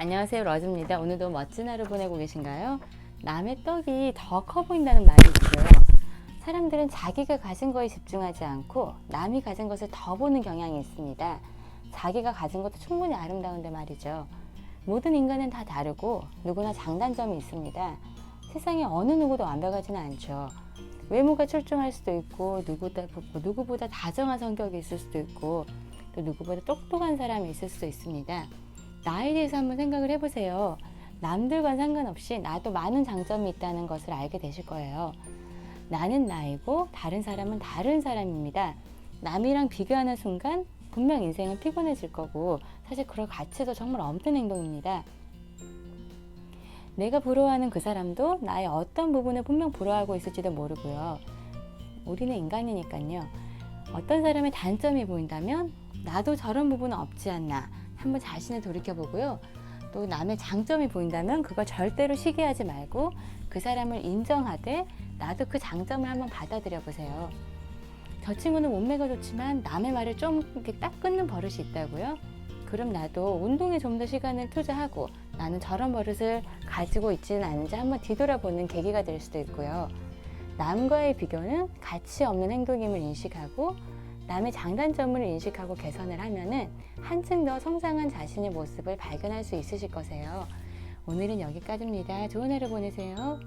안녕하세요 러즈입니다. 오늘도 멋진 하루 보내고 계신가요? 남의 떡이 더 커 보인다는 말이 있어요. 사람들은 자기가 가진 거에 집중하지 않고 남이 가진 것을 더 보는 경향이 있습니다. 자기가 가진 것도 충분히 아름다운데 말이죠. 모든 인간은 다 다르고 누구나 장단점이 있습니다. 세상에 어느 누구도 완벽하지는 않죠. 외모가 출중할 수도 있고 누구보다, 누구보다 다정한 성격이 있을 수도 있고 또 누구보다 똑똑한 사람이 있을 수도 있습니다. 나에 대해서 한번 생각을 해보세요. 남들과 상관없이 나도 많은 장점이 있다는 것을 알게 되실 거예요. 나는 나이고 다른 사람은 다른 사람입니다. 남이랑 비교하는 순간 분명 인생은 피곤해질 거고 사실 그럴 가치도 정말 없는 행동입니다. 내가 부러워하는 그 사람도 나의 어떤 부분을 분명 부러워하고 있을지도 모르고요. 우리는 인간이니까요. 어떤 사람의 단점이 보인다면 나도 저런 부분은 없지 않나 한번 자신을 돌이켜 보고요. 또 남의 장점이 보인다면 그걸 절대로 시기하지 말고 그 사람을 인정하되 나도 그 장점을 한번 받아들여 보세요. 저 친구는 몸매가 좋지만 남의 말을 좀 이렇게 딱 끊는 버릇이 있다고요? 그럼 나도 운동에 좀 더 시간을 투자하고 나는 저런 버릇을 가지고 있지는 않은지 한번 뒤돌아보는 계기가 될 수도 있고요. 남과의 비교는 가치 없는 행동임을 인식하고 남의 장단점을 인식하고 개선을 하면은 한층 더 성장한 자신의 모습을 발견할 수 있으실 거세요. 오늘은 여기까지입니다. 좋은 하루 보내세요.